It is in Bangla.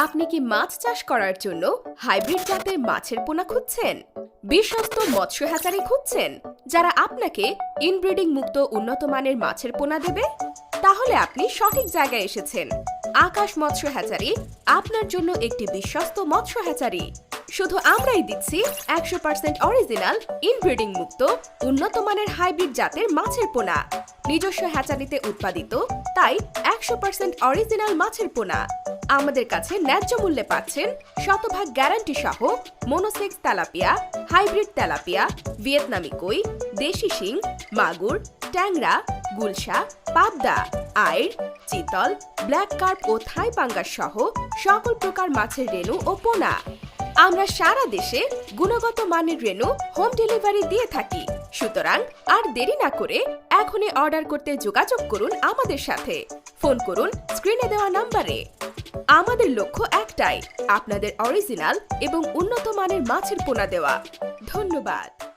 আপনি কি মাছ চাষ করার জন্য হাইব্রিড জাতের মাছের পোনা খুঁজছেন? বিশ্বস্ত মৎস্য হ্যাচারি খুঁজছেন, যারা আপনাকে ইনব্রিডিং মুক্ত উন্নত মানের মাছের পোনা দেবে? তাহলে আপনি সঠিক জায়গায় এসেছেন। আকাশ মৎস্য হ্যাচারি আপনার জন্য একটি বিশ্বস্ত মৎস্য হ্যাচারি শুধু আমরাই দিচ্ছি একশো পার্সেন্ট অরিজিনাল, ইনব্রিডিং মুক্ত, উন্নত মানের হাইব্রিড জাতের মাছের পোনা। নিজস্ব হ্যাচারিতে উৎপাদিত, তাই একশো পার্সেন্ট অরিজিনাল মাছের পোনা। আমাদের কাছে ন্যায্য মূল্যে পাচ্ছেন শতভাগ গ্যারান্টি সহ মনোসেক্স তেলাপিয়া, হাইব্রিড তেলাপিয়া, ভিয়েতনামি কই, দেশি শিং, মাগুর, ট্যাংরা, গুলশা, পাবদা আইর চিতল, ব্ল্যাক কার্প ও থাই পাঙ্গাস সহ সকল প্রকার মাছের রেণু ও পোনা। আমরা সারা দেশে গুণগত মানের রেণু হোম ডেলিভারি দিয়ে থাকি। সুতরাং আর দেরি না করে এখনই অর্ডার করতে যোগাযোগ করুন আমাদের সাথে। ফোন করুন স্ক্রিনে দেওয়া নাম্বারে। আমাদের লক্ষ্য একটাই আপনাদের অরিজিনাল এবং উন্নত মানের মাছের পোনা দেওয়া। ধন্যবাদ।